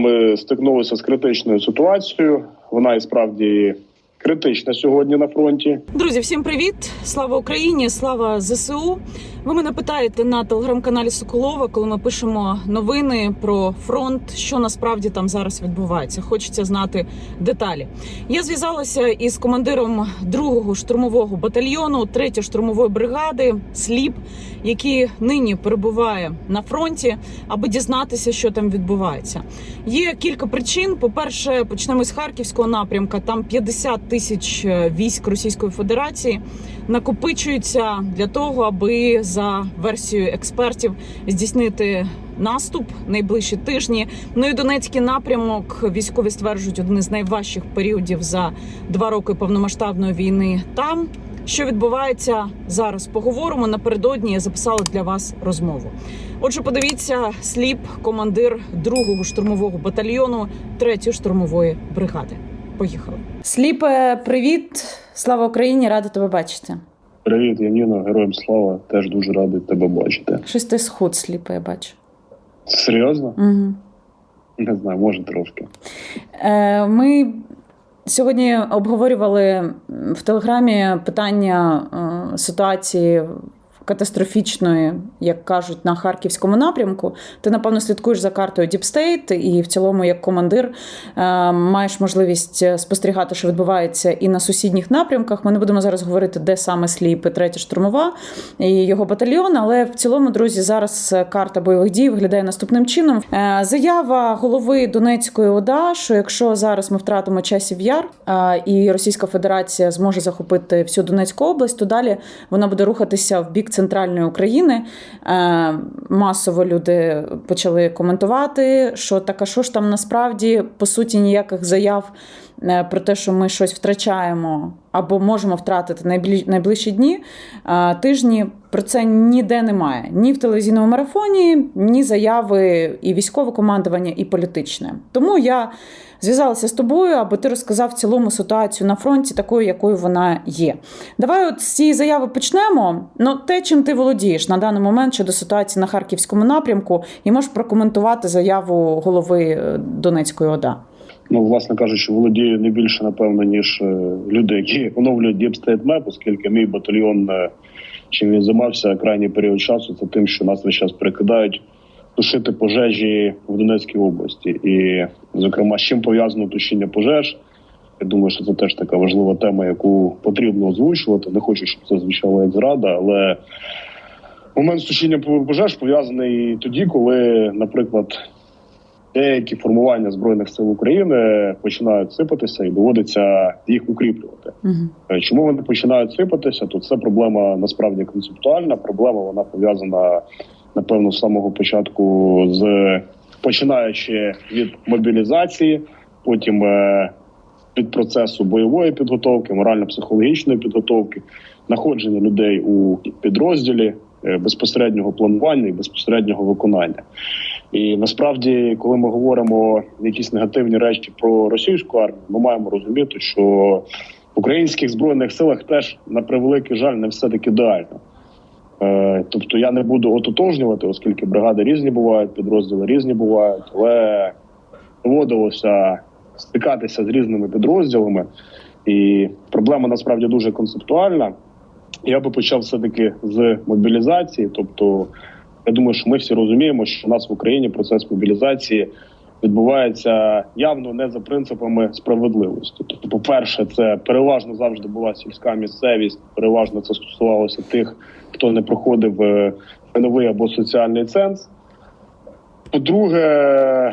Ми стикнулися з критичною ситуацією. Вона і справді критична сьогодні на фронті. Друзі, всім привіт! Слава Україні! Слава ЗСУ! Ви мене питаєте на телеграм-каналі Соколова, коли ми пишемо новини про фронт, що насправді там зараз відбувається. Хочеться знати деталі. Я зв'язалася із командиром 2-го штурмового батальйону 3-ї штурмової бригади СЛІП, який нині перебуває на фронті, аби дізнатися, що там відбувається. Є кілька причин. По-перше, почнемо з харківського напрямка. Там 50 тисяч е, військ Російської Федерації накопичуються для того, аби за версією експертів здійснити наступ найближчі тижні. Ну і Донецький напрямок військові стверджують один із найважчих періодів за два роки повномасштабної війни. Там що відбувається зараз? Поговоримо напередодні. Я записала для вас розмову. Отже, подивіться, сліп, командир 2-го штурмового батальйону 3-ї штурмової бригади. Поїхали. Сліпе, привіт! Слава Україні! Рада тебе бачити. Привіт, Яніна, героям слава. Теж дуже радий тебе бачити. Щось ти схуд сліпе, я бачу. Серйозно? Угу. Не знаю, може трошки. Е, Ми сьогодні обговорювали в телеграмі питання е, ситуації катастрофічної, як кажуть, на харківському напрямку. Ти, напевно, слідкуєш за картою State і в цілому, як командир, е, маєш можливість спостерігати, що відбувається і на сусідніх напрямках. Ми не будемо зараз говорити, де саме сліп третя штурмова і його батальйон. Але в цілому, друзі, зараз карта бойових дій виглядає наступним чином. Е, Заява голови Донецької ОДА, що якщо зараз ми втратимо часів яр е, і Російська Федерація зможе захопити всю Донецьку область, то далі вона буде рухатися в бік центральної України. Е, Масово люди почали коментувати, що так, а що ж там насправді по суті ніяких заяв про те, що ми щось втрачаємо або можемо втратити найближ- найближчі дні, е, тижні. Про це ніде немає. Ні в телевізійному марафоні, ні заяви і військове командування, і політичне. Тому я зв'язалася з тобою, аби ти розказав цілому ситуацію на фронті, такою, якою вона є. Давай от з цієї заяви почнемо. Ну, те, чим ти володієш на даний момент щодо ситуації на харківському напрямку, і можеш прокоментувати заяву голови е, Донецької ОДА. Ну, власне кажучи, володію не більше, напевно, ніж е, люди, які оновлюють Map, оскільки мій батальйон, е, чим він займався крайній період часу, це тим, що нас весь час перекидають тушити пожежі в Донецькій області. І, зокрема, з чим пов'язано тушіння пожеж. Я думаю, що це теж така важлива тема, яку потрібно озвучувати. Не хочу, щоб це звучало як зрада, але момент тушіння пожеж пов'язаний тоді, коли, наприклад, деякі формування збройних сил України починають сипатися і доводиться їх укріплювати. Угу. Чому вони починають сипатися? То це проблема насправді концептуальна. Проблема вона пов'язана напевно з самого початку, з починаючи від мобілізації, потім е, від процесу бойової підготовки, морально-психологічної підготовки, знаходження людей у підрозділі, е, безпосереднього планування і безпосереднього виконання. І насправді, коли ми говоримо якісь негативні речі про російську армію, ми маємо розуміти, що в українських збройних силах теж на превеликий жаль не все таки ідеально. Е, Тобто я не буду ототожнювати, оскільки бригади різні бувають, підрозділи різні бувають, але доводилося стикатися з різними підрозділами, і проблема насправді дуже концептуальна. Я би почав все таки з мобілізації. Тобто, я думаю, що ми всі розуміємо, що у нас в Україні процес мобілізації відбувається явно не за принципами справедливості. Тобто, по-перше, це переважно завжди була сільська місцевість. Переважно це стосувалося тих, хто не проходив е, новий або соціальний ценз. По-друге,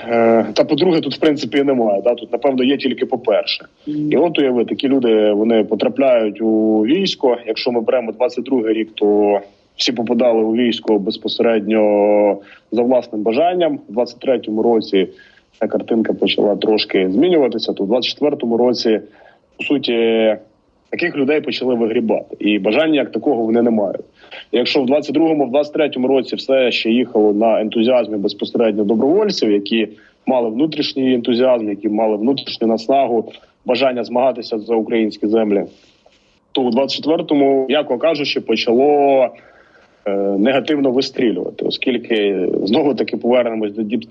е, та по-друге, тут в принципі немає. Да? Тут, напевно, є тільки по-перше. І от уяви, такі люди вони потрапляють у військо. Якщо ми беремо 22-й рік, то всі попадали у військо безпосередньо за власним бажанням. У 23-му році ця картинка почала трошки змінюватися. То в 24-му році, по суті, таких людей почали вигрібати, і бажання як такого вони не мають. Якщо в 22-му, в 23-му році все ще їхало на ентузіазмі безпосередньо добровольців, які мали внутрішній ентузіазм, які мали внутрішню наснагу, бажання змагатися за українські землі, то у 24-му, м'яко кажучи, почало негативно вистрілювати, оскільки знову таки повернемось до Deep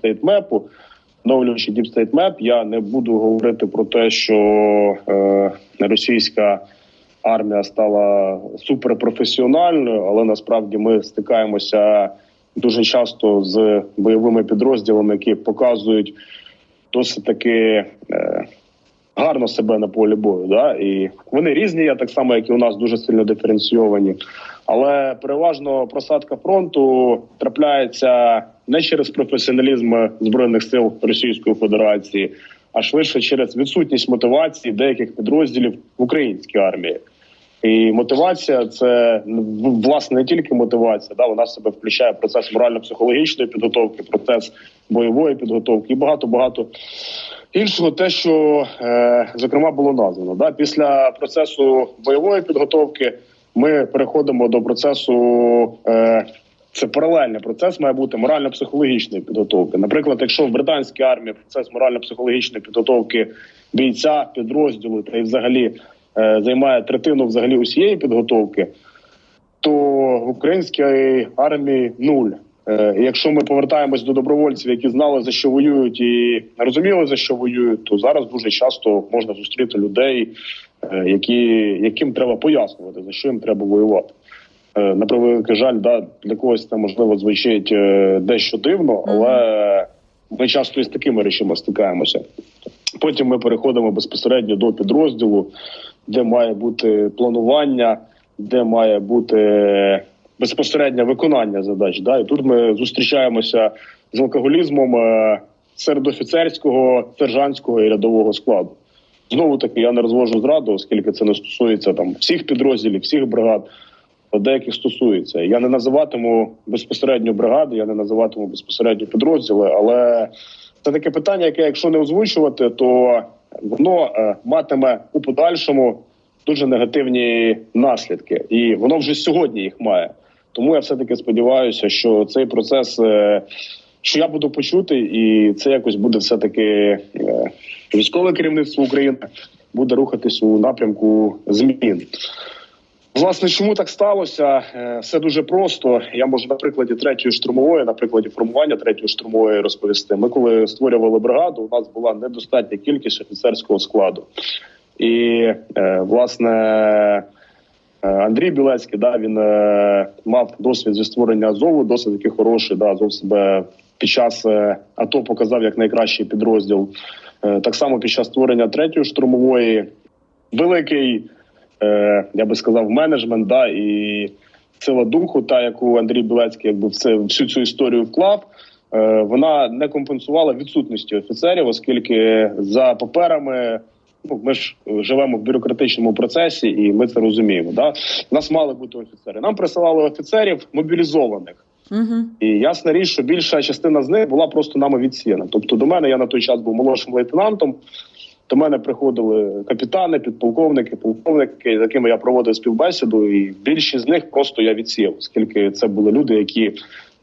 State Map, я не буду говорити про те, що е, російська армія стала суперпрофесіональною, але насправді ми стикаємося дуже часто з бойовими підрозділами, які показують досить таки е, гарно себе на полі бою. Да? І вони різні, є так само, як і у нас дуже сильно диференційовані. Але переважно просадка фронту трапляється не через професіоналізм збройних сил Російської Федерації, а швидше через відсутність мотивації деяких підрозділів в українській армії. І мотивація це власне не тільки мотивація, да вона в себе включає процес морально-психологічної підготовки, процес бойової підготовки і багато багато іншого, те, що е, зокрема було названо. Да, після процесу бойової підготовки ми переходимо до процесу. Е, це паралельний процес має бути морально-психологічної підготовки. Наприклад, якщо в британській армії процес морально-психологічної підготовки бійця підрозділу та й взагалі е, займає третину взагалі усієї підготовки, то в українській армії нуль. Е, якщо ми повертаємось до добровольців, які знали за що воюють і розуміли за що воюють, то зараз дуже часто можна зустріти людей, які яким треба пояснювати за що їм треба воювати. Е, На превеликий жаль, да, для когось це можливо звучить е, дещо дивно, але ми часто із такими речами стикаємося. Потім ми переходимо безпосередньо до підрозділу, де має бути планування, де має бути безпосереднє виконання задач. Да? І тут ми зустрічаємося з алкоголізмом е, серед офіцерського, сержантського і рядового складу. Знову таки, я не розвожу зраду, оскільки це не стосується там всіх підрозділів, всіх бригад, деяких стосується. Я не називатиму безпосередньо бригади, я не називатиму безпосередньо підрозділи, але це таке питання, яке, якщо не озвучувати, то воно е, матиме у подальшому дуже негативні наслідки, і воно вже сьогодні їх має. Тому я все таки сподіваюся, що цей процес, е, що я буду почути, і це якось буде все таки військове керівництво України буде рухатись у напрямку змін. Власне, чому так сталося? Е, Все дуже просто. Я можу на прикладі третьої штурмової, на прикладі формування третьої штурмової розповісти. Ми, коли створювали бригаду, у нас була недостатня кількість офіцерського складу. І е, власне е, Андрій Білецький, да, він е, мав досвід зі створення Азову, досить таки хороший. Да, Азов себе під час е, АТО показав як найкращий підрозділ. Е, так само під час створення третьої штурмової великий, е, я би сказав, менеджмент, да, і сила духу, та яку Андрій Білецький якби в це всю цю історію вклав. Вона не компенсувала відсутності офіцерів, оскільки за паперами ну ми ж живемо в бюрократичному процесі, і ми це розуміємо. Да? Нас мали бути офіцери. Нам присилали офіцерів мобілізованих. І ясна річ, що більша частина з них була просто нами відсіяна. Тобто, до мене я на той час був молодшим лейтенантом. До мене приходили капітани, підполковники, полковники, з якими я проводив співбесіду, і більшість з них просто я відсіяв, оскільки це були люди, які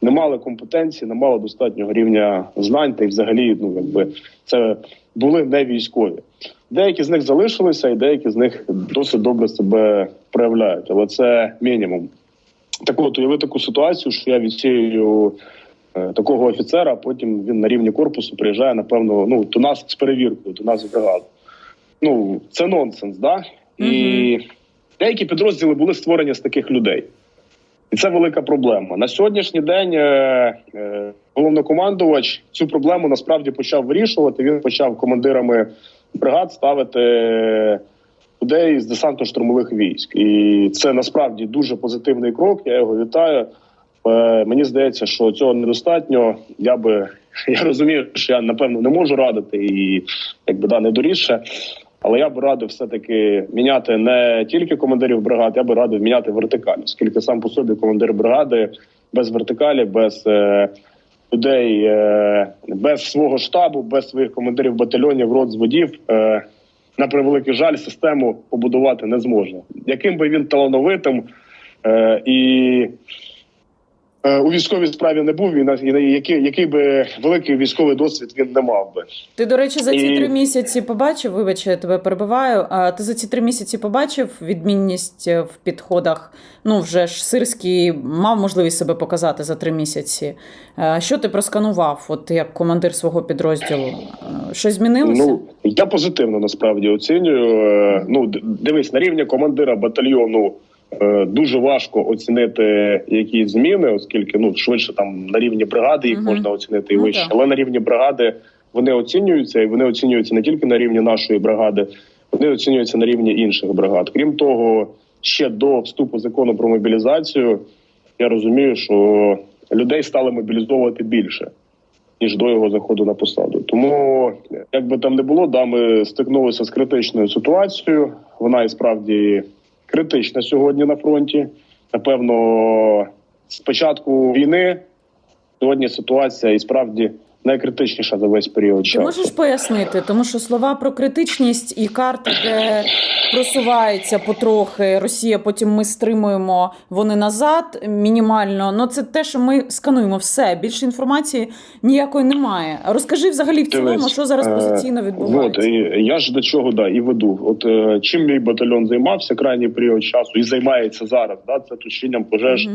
не мали компетенції, не мали достатнього рівня знань, та й взагалі, ну якби це були не військові. Деякі з них залишилися, і деякі з них досить добре себе проявляють, але це мінімум. Так от уяви таку ситуацію, що я відсіюю е, такого офіцера, а потім він на рівні корпусу приїжджає, напевно, ну до нас з перевіркою, до нас в бригаду. Ну це нонсенс, да? І деякі підрозділи були створені з таких людей. І це велика проблема. На сьогоднішній день е, е, головнокомандувач цю проблему насправді почав вирішувати. Він почав командирами бригад ставити людей з десантно-штурмових військ. І це насправді дуже позитивний крок. Я його вітаю. Е, мені здається, що цього недостатньо. Я би я розумію, що я напевно не можу радити і якби да не доріжче. Але я би радив все таки міняти не тільки командирів бригад, я би радив міняти вертикаль, оскільки сам по собі командир бригади без вертикалі, без е, людей, е, без свого штабу, без своїх командирів батальйонів, рот зводів. Е, на превеликий жаль, систему побудувати не зможе. Яким би він талановитим е, і у військовій справі не був, і який, який би великий військовий досвід він не мав би. Ти, до речі, за ці І- три місяці побачив, вибач, я тебе перебиваю. А ти за ці три місяці побачив відмінність е, в підходах? Ну, вже ж Сирський мав можливість себе показати за три місяці. Е, Що ти просканував, от як командир свого підрозділу? Е, Щось змінилося? Ну я позитивно насправді оцінюю. Е, Ну дивись на рівні командира батальйону. Е, Дуже важко оцінити якісь зміни, оскільки ну швидше там на рівні бригади їх можна оцінити і Ну, вище, але на рівні бригади вони оцінюються, і вони оцінюються не тільки на рівні нашої бригади, вони оцінюються на рівні інших бригад. Крім того, ще до вступу закону про мобілізацію я розумію, що людей стали мобілізовувати більше ніж до його заходу на посаду. Тому, як би там не було, да, ми стикнулися з критичною ситуацією. Вона і справді критична сьогодні на фронті. Напевно, з початку війни сьогодні ситуація і справді найкритичніша за весь період Ти можеш пояснити, тому що слова про критичність і карти, де просувається потрохи Росія, потім ми стримуємо вони назад мінімально. Ну це те, що ми скануємо все. Більше інформації ніякої немає. Розкажи взагалі в цілому, Дивись, що зараз е, позиційно відбувається. і я ж до чого да і веду. От е, чим мій батальйон займався крайній період часу і займається зараз, да це тушінням пожеж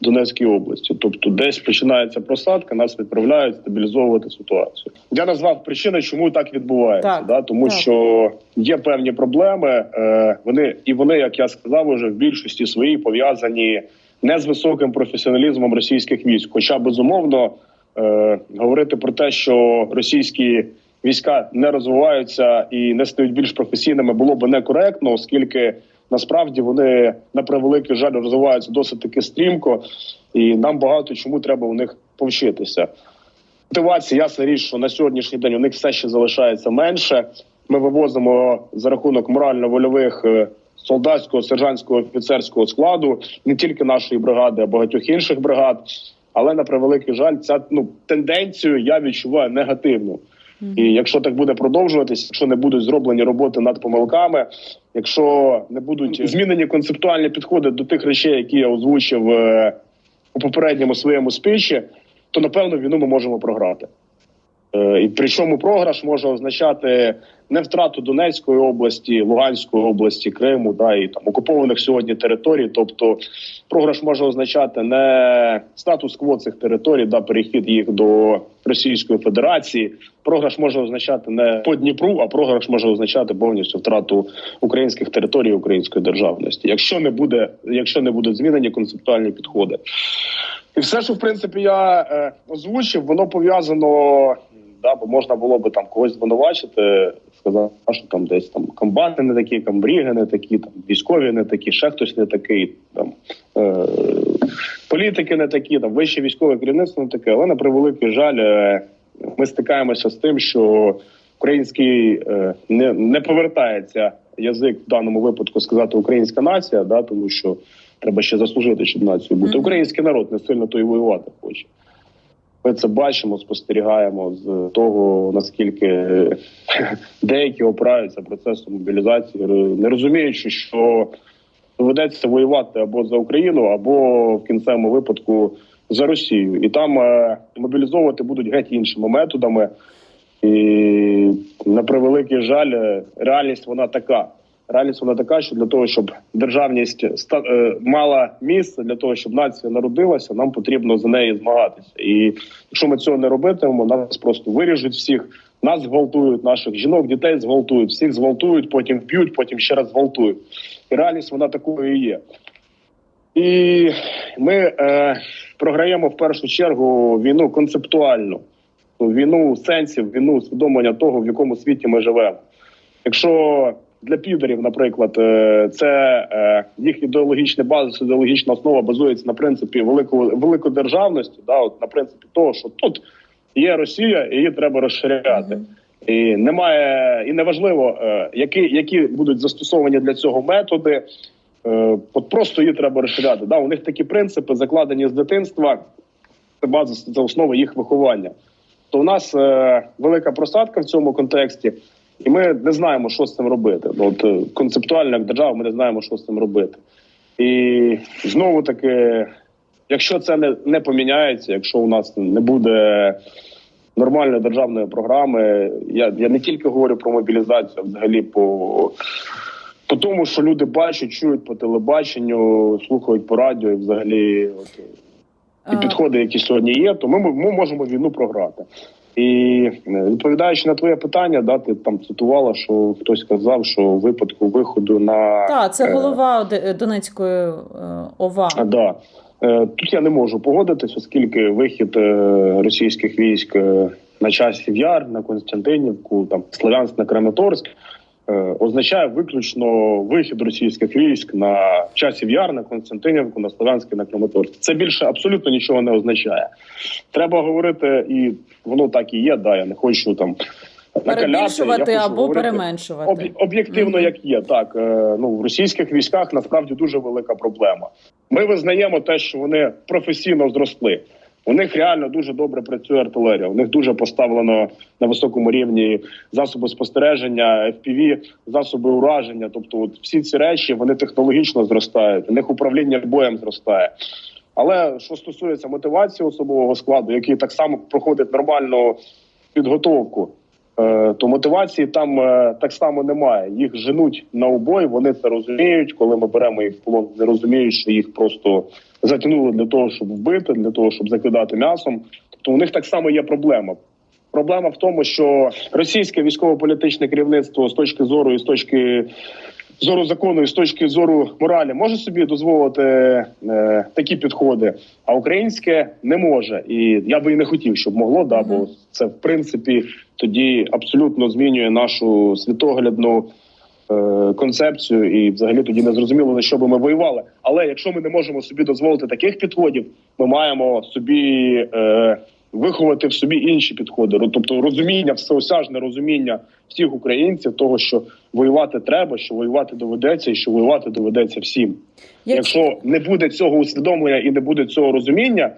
в області. Тобто, десь починається просадка, нас відправляють стабілізовувати ситуацію. Я назвав причини, чому так відбувається. Так, да тому так. що є певні проблеми. Е, вони і вони, як я сказав, уже в більшості своїй пов'язані не з високим професіоналізмом російських військ. Хоча безумовно е, говорити про те, що російські війська не розвиваються і не стають більш професійними, було би некоректно, оскільки насправді вони на превеликий жаль розвиваються досить таки стрімко, і нам багато чому треба у них повчитися. Мотивація, ясна річ, що на сьогоднішній день у них все ще залишається менше. Ми вивозимо за рахунок морально-вольових е, солдатського, сержантського, офіцерського складу не тільки нашої бригади, а багатьох інших бригад. Але на превеликий жаль, ця ну тенденцію я відчуваю негативну. І якщо так буде продовжуватись, якщо не будуть зроблені роботи над помилками, якщо не будуть змінені концептуальні підходи до тих речей, які я озвучив е, у попередньому своєму спічі, то напевно війну ми можемо програти. Е, І причому програш може означати не втрату Донецької області, Луганської області, Криму, да і там окупованих сьогодні територій. Тобто, програш може означати не статус-кво цих територій, да перехід їх до Російської Федерації. Програш може означати не по Дніпру, а програш може означати повністю втрату українських територій, української державності. Якщо не буде, якщо не будуть змінені концептуальні підходи. І все, що в принципі я е, озвучив, воно пов'язано. Да, бо можна було би там когось звинувачити, сказати, що там десь там комбати не такі, камбріги не такі, там військові не такі, ще хтось не такий, там е, політики не такі, там вище військове керівництво не таке. Але на превеликий жаль, е, ми стикаємося з тим, що український е, не, не повертається язик в даному випадку сказати українська нація, да, тому що треба ще заслужити, щоб нацією бути. Український народ не сильно то й воювати хоче. Ми це бачимо, спостерігаємо з того, наскільки деякі опираються процесом мобілізації, не розуміючи, що доведеться воювати або за Україну, або в кінцевому випадку за Росію. І там е, мобілізовувати будуть геть іншими методами. І на превеликий жаль, е, реальність вона така. Реальність вона така, що для того, щоб державність е, мала місце, для того, щоб нація народилася, нам потрібно за неї змагатися. І якщо ми цього не робитимемо, нас просто виріжуть всіх, нас зґвалтують, наших жінок, дітей зґвалтують, всіх зґвалтують, потім вб'ють, потім ще раз зґвалтують. І реальність вона такою і є. І ми е, програємо в першу чергу війну концептуально, війну сенсів, війну усвідомлення того, в якому світі ми живемо. Якщо для підерів, наприклад, е, це е, їх ідеологічна база, ідеологічна основа базується на принципі великої великодержавності, да, от на принципі того, що тут є Росія, і її треба розширяти. Мгм. І немає, і неважливо, е, які, які будуть застосовані для цього методи. От просто її треба розширяти. Да, у них такі принципи закладені з дитинства. Це база, це основа їх виховання. То у нас велика просадка в цьому контексті, і ми не знаємо, що з цим робити. Ну, От е, концептуально як держава, ми не знаємо, що з цим робити. І знову таки якщо це не, не поміняється, якщо у нас не буде нормальної державної програми, я, я не тільки говорю про мобілізацію, а взагалі по, по тому, що люди бачать, чують по телебаченню, слухають по радіо, і взагалі от, і підходи, які сьогодні є, то ми, ми можемо війну програти. І е, відповідаючи на твоє питання, да, ти там цитувала, що хтось сказав, що в випадку виходу на Так, це е, голова е... Донецької ОВА. Да. Е, Тут я не можу погодитися, оскільки вихід російських військ на часів яр, на Константинівку, там Слов'янськ на Краматорськ означає виключно вихід російських військ на часів яр, на Константинівку, на Слов'янськ на Краматорськ. Це більше абсолютно нічого не означає. Треба говорити, і воно так і є. Да, я не хочу там. я Перебільшувати хочу або переменшувати. Об, об'єктивно, як є, так е, ну в російських військах насправді дуже велика проблема. Ми визнаємо те, що вони професійно зросли. У них реально дуже добре працює артилерія. У них дуже поставлено на високому рівні засоби спостереження, FPV, засоби ураження. Тобто, от всі ці речі вони технологічно зростають. У них управління боєм зростає. Але що стосується мотивації особового складу, який так само проходить нормальну підготовку, е, то мотивації там е, так само немає. Їх женуть на убой, вони це розуміють. Коли ми беремо їх в полон, не розуміють, що їх просто затягнули для того, щоб вбити, для того, щоб закидати м'ясом. Тобто у них так само є проблема. Проблема в тому, що російське військово-політичне керівництво з точки зору і з точки зору закону, і з точки зору моралі може собі дозволити е, такі підходи, а українське не може. І я би і не хотів, щоб могло, да, бо це в принципі тоді абсолютно змінює нашу світоглядну концепцію, і взагалі тоді не зрозуміло на що би ми воювали. Але якщо ми не можемо собі дозволити таких підходів, ми маємо собі е, виховати в собі інші підходи. Ру- Тобто розуміння, всеосяжне розуміння всіх українців, того, що воювати треба, що воювати доведеться, і що воювати доведеться всім. Як- Якщо не буде цього усвідомлення і не буде цього розуміння,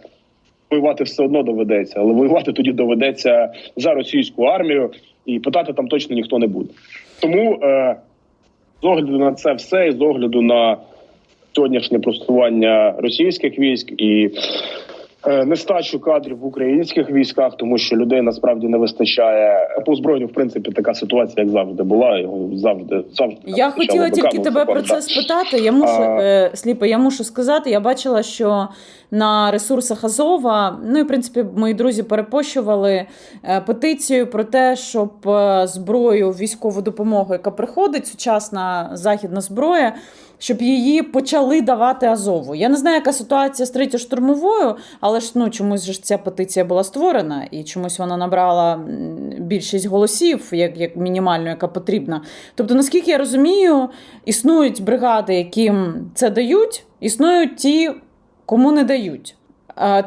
воювати все одно доведеться, але воювати тоді доведеться за російську армію, і питати там точно ніхто не буде. Тому е, з огляду на це все, і з огляду на сьогоднішнє просування російських військ і нестачу кадрів в українських військах, тому що людей насправді не вистачає по озброєнню. В принципі, така ситуація, як завжди була. Його завжди завжди Я хотіла тільки тебе про це спитати. Я мушу А- е, сліпе, я мушу сказати. Я бачила, що на ресурсах Азова, ну і в принципі, мої друзі перепощували е, петицію про те, щоб е, зброю, військову допомогу, яка приходить, сучасна західна зброя. Щоб її почали давати Азову. Я не знаю, яка ситуація з третьою штурмовою, але ж ну чомусь ж ця петиція була створена, і чомусь вона набрала більшість голосів, як, як мінімально, яка потрібна. Тобто, наскільки я розумію, існують бригади, яким це дають, існують ті, кому не дають.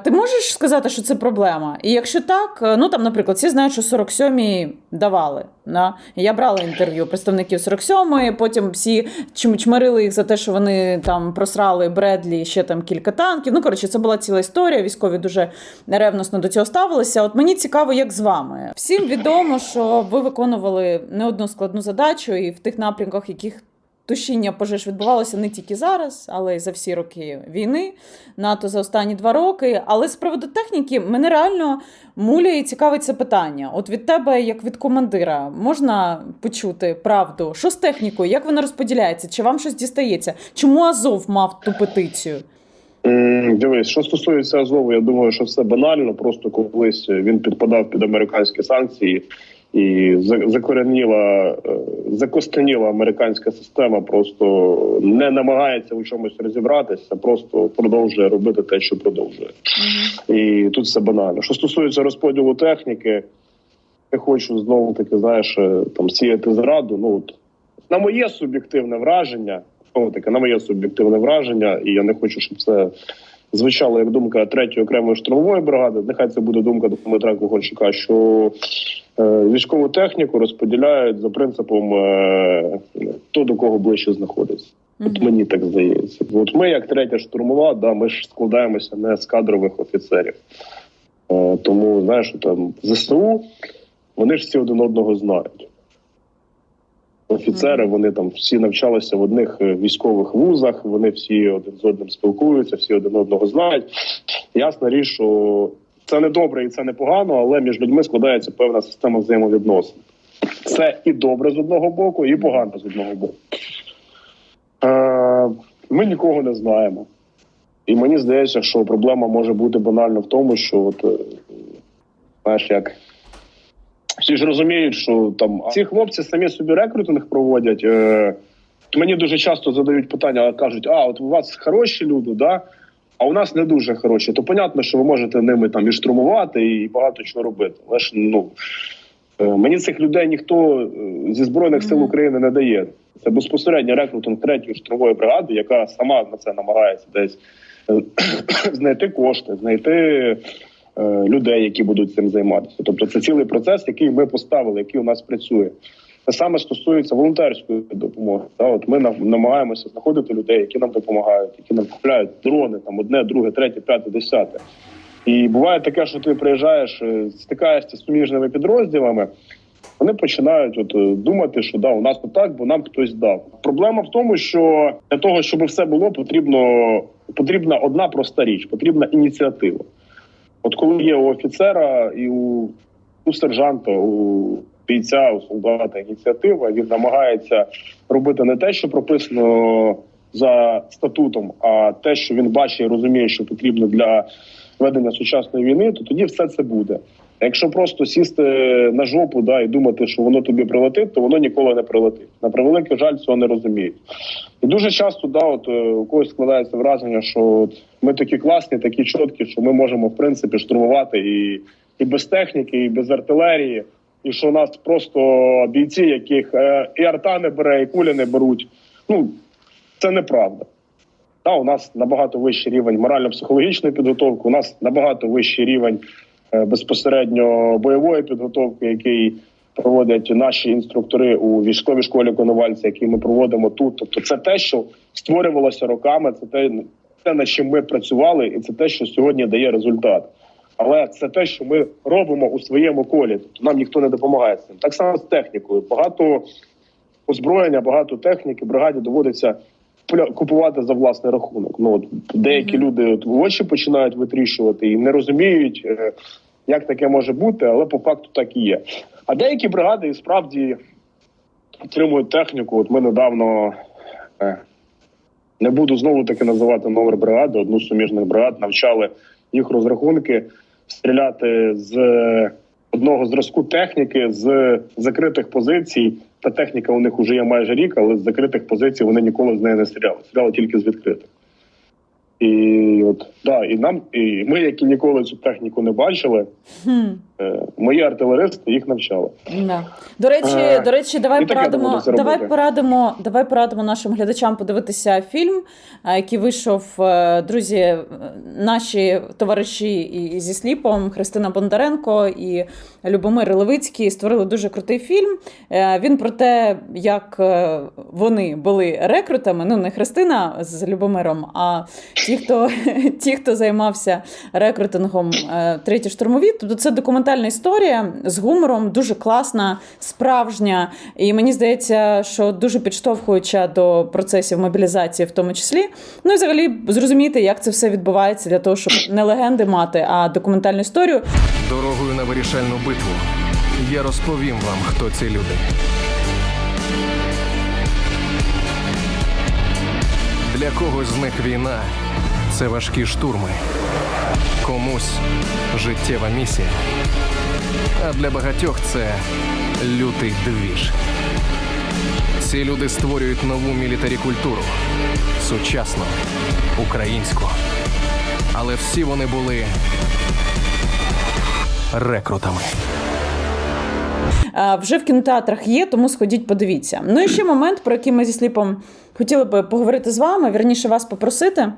Ти можеш сказати, що це проблема? І якщо так, е, ну там, наприклад, всі знають, що 47-й давали. Да? Я брала інтерв'ю представників 47-ї, потім всі чм- чмирили їх за те, що вони там просрали Бредлі, ще там кілька танків. Ну, коротше, це була ціла історія. Військові дуже ревносно до цього ставилися. От мені цікаво, як з вами. Всім відомо, що ви виконували не одну складну задачу, і в тих напрямках, яких тушіння пожеж відбувалося не тільки зараз, але й за всі роки війни, НАТО за останні два роки. Але з приводу техніки мене реально муляє і цікавить це питання. От від тебе, як від командира, можна почути правду, що з технікою, як вона розподіляється, чи вам щось дістається? Чому Азов мав ту петицію? Дивись, що стосується Азову, я думаю, що все банально. Просто колись він підпадав під американські санкції, і за- закореніла, е, закостеніла американська система, просто не намагається у чомусь розібратися, просто продовжує робити те, що продовжує. І тут все банально. Що стосується розподілу техніки, я хочу знову таки, знаєш, е, там сіяти зраду. Ну от на моє суб'єктивне враження, знову таки, на моє суб'єктивне враження, і я не хочу, щоб це звучало як думка третьої окремої штурмової бригади. Нехай це буде думка Дмитра Кугорчука, що військову техніку розподіляють за принципом е, хто до кого ближче знаходиться. От мені так здається. От ми, як третя штурмова, да, ми ж складаємося не з кадрових офіцерів. Е, тому, знаєш, там ЗСУ, вони ж всі один одного знають. офіцери. Вони там всі навчалися в одних е, військових вузах. Вони всі один з одним спілкуються, всі один одного знають. Ясна річ, що це не добре і це не погано, але між людьми складається певна система взаємовідносин. Це і добре з одного боку, і погано з одного боку. Е, ми нікого не знаємо. І мені здається, що проблема може бути банально в тому, що от, е, знаєш, як всі ж розуміють, що там ці хлопці самі собі рекрутинг проводять. Е, мені дуже часто задають питання, кажуть: а от у вас хороші люди, да? А у нас не дуже хороші. То понятно, що ви можете ними там і штурмувати, і багато чого робити. Але ж ну е, мені цих людей ніхто е, зі збройних сил України не дає. Це безпосередньо рекрутинг третьої штурмової бригади, яка сама на це намагається десь е, знайти кошти, знайти людей, які будуть цим займатися. Тобто, це цілий процес, який ми поставили, який у нас працює. Те саме стосується волонтерської допомоги. Та от ми нам- намагаємося знаходити людей, які нам допомагають, які нам купляють дрони, там одне, друге, третє, п'яте, десяте. І буває таке, що ти приїжджаєш, е, стикаєшся з суміжними підрозділами. Вони починають от е, думати, що да, у нас отак, бо нам хтось дав. Проблема в тому, що для того, щоб все було, потрібно потрібна одна проста річ, потрібна ініціатива. От коли є у офіцера і у, у сержанта, у бійця, у солдата ініціатива, він намагається робити не те, що прописано за статутом, а те, що він бачить і розуміє, що потрібно для ведення сучасної війни, то тоді все це буде. Якщо просто сісти на жопу да, і думати, що воно тобі прилетить, то воно ніколи не прилетить. На превеликий жаль, цього не розуміють. І дуже часто да, от, е, у когось складається враження, що от, ми такі класні, такі чіткі, що ми можемо в принципі штурмувати і, і без техніки, і без артилерії, і що у нас просто бійці, яких е, і арта не бере, і кулі не беруть. Ну це неправда. Та, у нас набагато вищий рівень морально-психологічної підготовки, у нас набагато вищий рівень е, безпосередньо бойової підготовки, який проводять наші інструктори у військовій школі Коновальця, який ми проводимо тут. Тобто, це те, що створювалося роками, це те, те, над чим ми працювали, і це те, що сьогодні дає результат. Але це те, що ми робимо у своєму колі. Тобто нам ніхто не допомагає з цим. Так само з технікою. Багато озброєння, багато техніки бригаді доводиться купувати за власний рахунок. Ну от деякі Мгм. люди от очі починають витріщувати і не розуміють, е, як таке може бути, але по факту так і є. А деякі бригади і справді отримують техніку. От ми недавно е, не буду знову таки називати номер бригади, одну з суміжних бригад навчали їх розрахунки стріляти з одного зразку техніки з закритих позицій. Та техніка у них вже є майже рік, але з закритих позицій вони ніколи з неї не стріляли. Стріляли тільки з відкритих. І от да, і нам, і ми, які ніколи цю техніку не бачили, мої артилеристи їх навчали. Да. До речі, Е, до речі, давай порадимо, давай порадимо, давай порадимо нашим глядачам подивитися фільм, е, який вийшов. е, Друзі, е, наші товариші і- зі сліпом Христина Бондаренко і Любомир Левицький створили дуже крутий фільм. Е, Він про те, як е, вони були рекрутами. Ну, не Христина з Любомиром, а ті, хто, ті, хто займався рекрутингом е, треті штурмові. Тобто це документальна історія з гумором, дуже класна, справжня. І мені здається, що дуже підштовхуюча до процесів мобілізації, в тому числі. Ну і взагалі зрозуміти, як це все відбувається для того, щоб не легенди мати, а документальну історію. Дорогою на вирішальну битву я розповім вам, хто ці люди. Для когось з них війна це важкі штурми, комусь життєва місія. А для багатьох це лютий двіж. Ці люди створюють нову мілітарі культуру, сучасну, українську. Але всі вони були рекрутами. Вже в кінотеатрах є, тому сходіть, подивіться. Ну і ще момент, про який ми зі сліпом хотіли би поговорити з вами, вірніше вас попросити.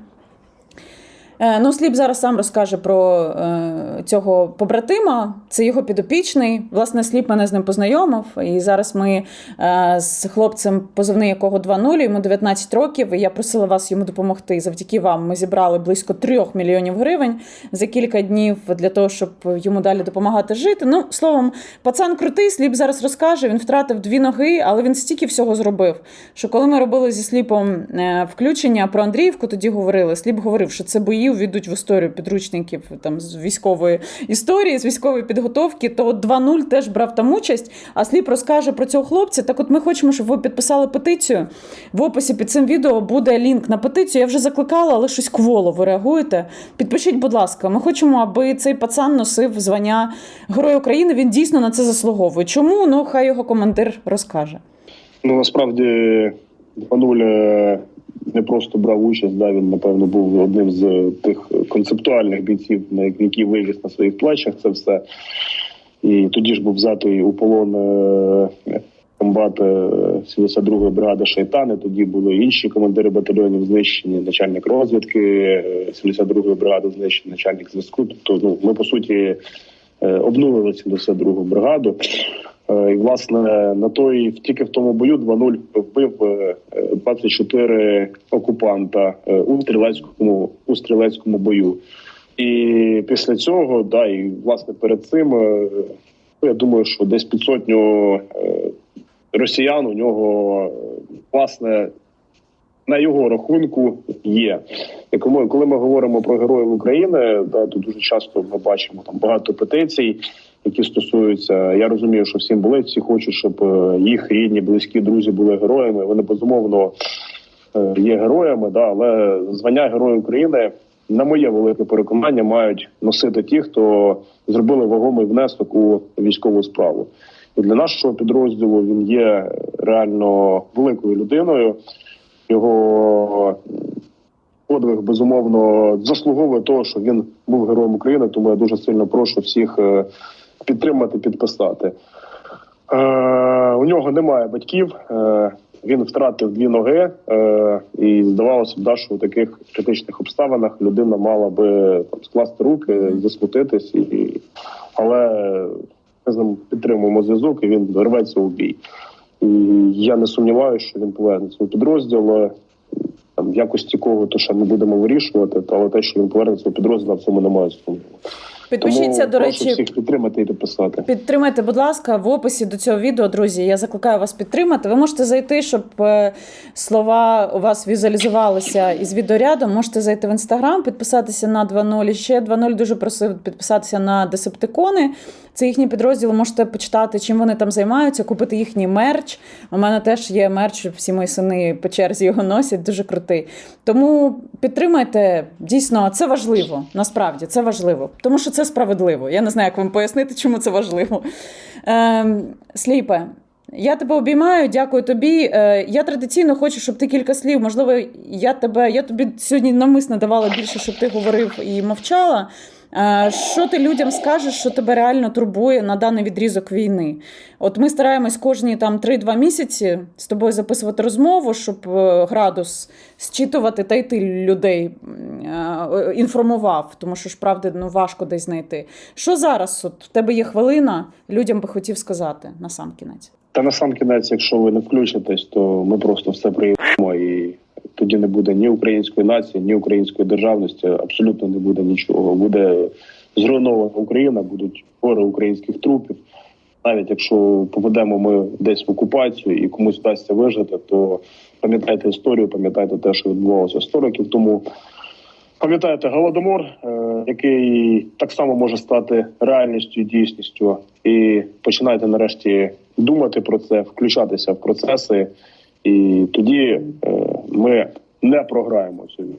Е, Ну, Сліп зараз сам розкаже про е, цього побратима. Це його підопічний. Власне, Сліп мене з ним познайомив. І зараз ми е, з хлопцем, позивний якого 2.0, йому 19 років. І я просила вас йому допомогти. Завдяки вам ми зібрали близько 3 мільйонів гривень за кілька днів для того, щоб йому далі допомагати жити. Ну, словом, пацан крутий, Сліп зараз розкаже. Він втратив дві ноги, але він стільки всього зробив. Що коли ми робили зі Сліпом включення про Андріївку, тоді говорили. Сліп говорив, що це бої увійдуть в історію підручників там з військової історії, з військової підготовки. То от 2.0 теж брав там участь. А Сліп розкаже про цього хлопця. Так, от ми хочемо, щоб ви підписали петицію. В описі під цим відео буде лінк на петицію. Я вже закликала, але щось кволо ви реагуєте. Підпишіть, будь ласка. Ми хочемо, аби цей пацан носив звання Героя України. Він дійсно на це заслуговує. Чому? Ну хай його командир розкаже. Ну насправді Пануля не просто брав участь, да, він напевно був одним з тих концептуальних бійців, на які вивіз на своїх плечах це все. І тоді ж був взятий у полон е, комбат е, 72-ї бригади Шайтани. Тоді були інші командири батальйонів знищені, начальник розвідки е, 72-ї бригади знищений, начальник зв'язку. Тобто, ну ми по суті е, обнулили 72-гу бригаду. Е, І власне на той тільки в тому бою 2-0 вбив е, е, 24 окупанта е, у стрілецькому у стрілецькому бою. І після цього, да, і власне перед цим ну, я думаю, що десь під сотню росіян у нього власне на його рахунку є. Коли, коли ми говоримо про героїв України, да, то дуже часто ми бачимо там багато петицій, які стосуються. Я розумію, що всім болить, всі хочуть, щоб е, їх рідні, близькі друзі були героями. Вони безумовно е, є героями, да, але звання Героя України, на моє велике переконання, мають носити ті, хто зробили вагомий внесок у військову справу. І для нашого підрозділу він є реально великою людиною. Його подвиг безумовно заслуговує того, що він був героєм України. Тому я дуже сильно прошу всіх е, підтримати, підписати. Е, у нього немає батьків. Е, він втратив дві ноги, е, і здавалося б, да, що у таких критичних обставинах людина мала би там скласти руки, засмутитись, і... але ми з ним підтримуємо зв'язок, і він рветься у бій. І я не сумніваюся, що він повернеться у підрозділ. Там якості кого, то ще ми будемо вирішувати, але те, що він повернеться у підрозділ, в цьому немає сумніву. Підпишіться, Тому до прошу речі, всіх підтримати і підписати. Підтримайте, будь ласка, в описі до цього відео, друзі. Я закликаю вас підтримати. Ви можете зайти, щоб е, слова у вас візуалізувалися із відеорядом. Можете зайти в інстаграм, підписатися на 2.0. І Ще 2.0 дуже просив підписатися на Десептикони. Це їхні підрозділи. Можете почитати, чим вони там займаються, купити їхній мерч. У мене теж є мерч. Всі мої сини по черзі його носять. Дуже крутий. Тому підтримайте. Дійсно, це важливо. Насправді це важливо, тому що це справедливо. Я не знаю, як вам пояснити, чому це важливо. Е, Сліпе. Я тебе обіймаю, дякую тобі. Е, Я традиційно хочу, щоб ти кілька слів. Можливо, я тебе я тобі сьогодні намисно давала більше, щоб ти говорив і мовчала. Що ти людям скажеш, що тебе реально турбує на даний відрізок війни? От ми стараємось кожні там 3-2 місяці з тобою записувати розмову, щоб е, градус зчитувати та й ти людей е, інформував, тому що ж правди ну, важко десь знайти. Що зараз? От в тебе є хвилина, людям би хотів сказати на сам кінець. Та на сам кінець, якщо ви не включитесь, то ми просто все приїдемо і тоді не буде ні української нації, ні української державності. Абсолютно не буде нічого. Буде зруйнована Україна, будуть гори українських трупів. Навіть якщо поведемо ми десь в окупацію і комусь вдасться вижити, то пам'ятайте історію, пам'ятайте те, що відбувалося 100 років тому. Пам'ятаєте голодомор, е, який так само може стати реальністю і дійсністю, і починайте нарешті думати про це, включатися в процеси, і тоді е, ми не програємо цю війну.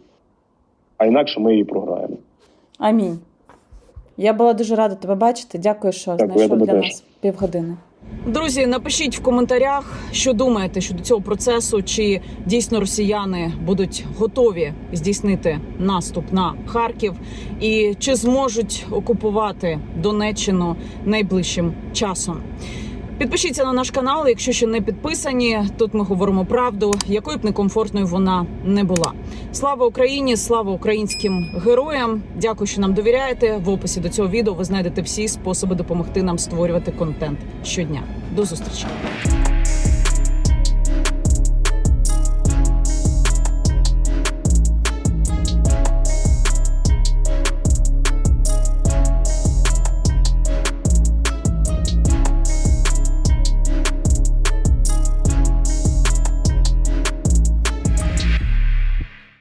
А інакше ми її програємо. Амінь. Я була дуже рада тебе бачити. Дякую, що Дякую, знайшов для теж. нас півгодини. Друзі, напишіть в коментарях, що думаєте щодо цього процесу, чи дійсно росіяни будуть готові здійснити наступ на Харків, і чи зможуть окупувати Донеччину найближчим часом. Підпишіться на наш канал, якщо ще не підписані. Тут ми говоримо правду, якою б некомфортною вона не була. Слава Україні! Слава українським героям! Дякую, що нам довіряєте. В описі до цього відео ви знайдете всі способи допомогти нам створювати контент щодня. До зустрічі!